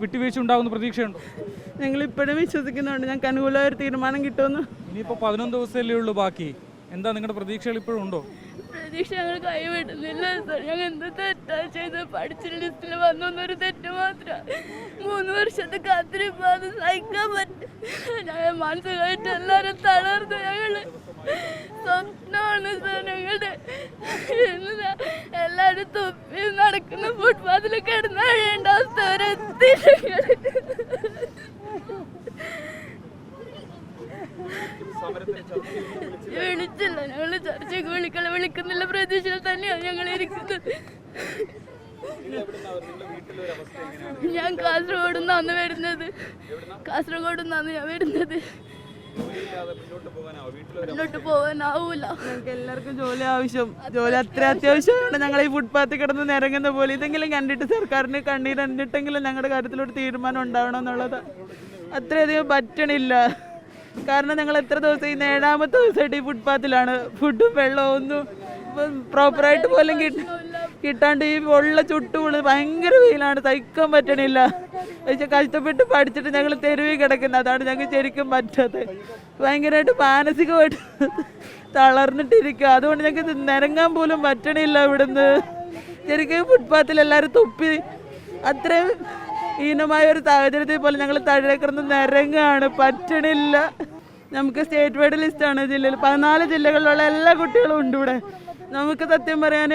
വിട്ടുവീഴ്ച ഉണ്ടാകുന്ന പ്രതീക്ഷയുണ്ടോ? ഞങ്ങൾ ഇപ്പോഴും വിശ്വസിക്കുന്നുണ്ട്. ഞങ്ങൾക്ക് അനുകൂലമായ ഒരു തീരുമാനം കിട്ടുമെന്ന്. ഇനിയിപ്പോൾ പതിനൊന്ന് ദിവസമല്ലേ ഉള്ളൂ ബാക്കി. എന്താ നിങ്ങളുടെ പ്രതീക്ഷകൾ ഇപ്പോഴും ഉണ്ടോ? പ്രതീക്ഷ ഞങ്ങൾ കൈവിടുന്നില്ല സാർ ഞങ്ങൾ എന്ത് തെറ്റാ ചെയ്ത് പഠിച്ച ലിസ്റ്റിൽ വന്നൊന്നൊരു തെറ്റ് മാത്രം. മൂന്ന് വർഷത്തെ കാത്തിരിപ്പ് അത് സഹിക്കാൻ പറ്റും. ഞങ്ങൾ മാനസികമായിട്ട് എല്ലാവരും തളർന്നു. ഞങ്ങൾ സ്വപ്നമാണ് സർ ഞങ്ങളുടെ എല്ലാവരും തുപ്പി നടക്കുന്ന ഫുട്പാത്തിൽ കിടന്ന് കഴിയേണ്ട അവസ്ഥ വരെ. വിളിച്ചില്ല ഞങ്ങൾ ചർച്ചയ്ക്ക് വിളിക്കല വിളിക്കുന്നില്ല പ്രതീക്ഷയിൽ തന്നെയാണ് ഞങ്ങൾ ഇരിക്കുന്നത്. ഞാൻ കാസർഗോഡ് നിന്നാണ് വരുന്നത്. കാസർഗോഡ് നിന്നാണ് ഞാൻ വരുന്നത്. മുന്നോട്ട് പോകാനാവൂല. ഞങ്ങൾക്ക് എല്ലാവർക്കും ജോലി ആവശ്യം. ജോലി അത്ര അത്യാവശ്യമാണ്. ഞങ്ങൾ ഈ ഫുട്പാത്തിൽ കിടന്ന് നിരങ്ങുന്ന പോലെ ഇതെങ്കിലും കണ്ടിട്ട് സർക്കാരിന് കണ്ണീരണ്ടിട്ടെങ്കിലും ഞങ്ങളുടെ കാര്യത്തിലൊരു തീരുമാനം ഉണ്ടാവണം എന്നുള്ളത് അത്രയധികം പറ്റണില്ല. കാരണം ഞങ്ങൾ എത്ര ദിവസം ഈ ഏഴാമത്തെ ദിവസമായിട്ട് ഈ ഫുട്പാത്തിലാണ് ഫുഡും വെള്ളവും ഒന്നും പ്രോപ്പറായിട്ട് പോലും കിട്ട കിട്ടാണ്ട് ഈ വെള്ള ചുട്ടുപൊളി ഭയങ്കര വെയിലാണ്. തയ്ക്കാൻ പറ്റണില്ല. പക്ഷെ കഷ്ടപ്പെട്ട് പഠിച്ചിട്ട് ഞങ്ങൾ തെരുവിൽ കിടക്കുന്നത് അതാണ് ഞങ്ങൾക്ക് ശരിക്കും പറ്റാത്തത്. ഭയങ്കരമായിട്ട് മാനസികമായിട്ട് തളർന്നിട്ടിരിക്കുക. അതുകൊണ്ട് ഞങ്ങൾക്ക് നിരങ്ങാൻ പോലും പറ്റണില്ല ഇവിടുന്ന്. ശരിക്കും ഫുട്പാത്തിൽ എല്ലാവരും തുപ്പി അത്രയും ഹീനമായ ഒരു സാഹചര്യത്തിൽ പോലെ ഞങ്ങൾ താഴെ കിടന്ന് നിരങ്ങാണ്. പറ്റണില്ല. നമുക്ക് സ്റ്റേറ്റ് വൈഡ് ലിസ്റ്റാണ് ജില്ലയിൽ. പതിനാല് ജില്ലകളിലുള്ള എല്ലാ കുട്ടികളും ഉണ്ട് ഇവിടെ. നമുക്ക് സത്യം പറയാൻ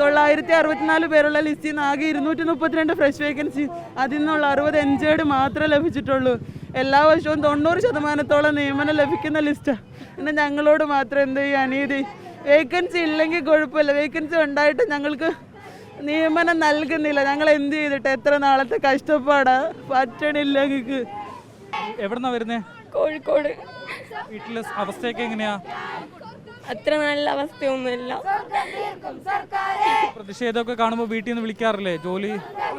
തൊള്ളായിരത്തി അറുപത്തിനാല് പേരുള്ള ലിസ്റ്റിൽ നിന്ന് ആകെ ഇരുന്നൂറ്റി മുപ്പത്തിരണ്ട് ഫ്രഷ് വേക്കൻസി അതിൽ നിന്നുള്ള അറുപത് എൻജേഡ് മാത്രമേ ലഭിച്ചിട്ടുള്ളൂ. എല്ലാ വർഷവും തൊണ്ണൂറ് ശതമാനത്തോളം നിയമനം ലഭിക്കുന്ന ലിസ്റ്റാണ് പിന്നെ ഞങ്ങളോട് മാത്രം എന്ത് ചെയ്യും അനീതി? വേക്കൻസി ഇല്ലെങ്കിൽ കുഴപ്പമില്ല. വേക്കൻസി ഉണ്ടായിട്ട് ഞങ്ങൾക്ക് നിയമനം നൽകുന്നില്ല. ഞങ്ങൾ എന്ത് ചെയ്തിട്ട് എത്ര നാളത്തെ കഷ്ടപ്പാടാ? പറ്റണില്ല ഞങ്ങൾക്ക്. എവിടെന്നാ വരുന്നേ? കോഴിക്കോട്. വീട്ടിലെ അവസ്ഥയൊക്കെ എങ്ങനെയാ? അത്ര നല്ല അവസ്ഥയൊന്നുമില്ല. പ്രതിഷേധമൊക്കെ കാണുമ്പോൾ വീട്ടിൽ നിന്ന് വിളിക്കാറില്ലേ? ജോലി?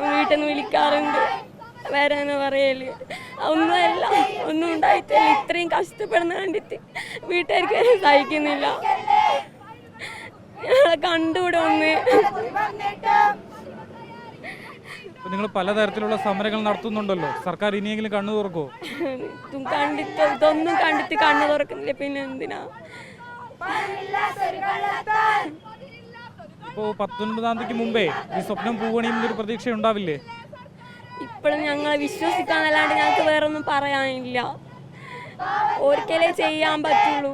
വീട്ടിൽ നിന്ന് വിളിക്കാറുണ്ട്. വരാനോ പറയൽ. ഒന്നുമല്ല ഒന്നും ഉണ്ടായിട്ടില്ല. ഇത്രയും കഷ്ടപ്പെടുന്ന കണ്ടിട്ട് വീട്ടുകാർക്ക് സഹിക്കുന്നില്ല. ഞങ്ങളെ കണ്ടുകൂടെ ഒന്ന്. നിങ്ങൾ പലതരത്തിലുള്ള സമരങ്ങൾ നടത്തുന്നുണ്ടല്ലോ. സർക്കാർ ഇനിയെങ്കിലും കണ്ണു തുറക്കോ കണ്ടിട്ട് ഇതൊന്നും കണ്ടിട്ട് കണ്ണു തുറക്കുന്നില്ല. പിന്നെ എന്തിനാ? ഇപ്പോൾ പത്തൊൻപതാം തീയതിക്ക് മുമ്പേ ഈ സ്വപ്നം പൂവണിയുന്നൊരു പ്രതീക്ഷ ഉണ്ടാവില്ലേ ഇപ്പോഴും ഞങ്ങളെ വിശ്വസിക്കാന്നല്ലാണ്ട് ഞങ്ങൾക്ക് വേറൊന്നും പറയാനില്ല. ഒരിക്കലേ ചെയ്യാൻ പറ്റുള്ളൂ.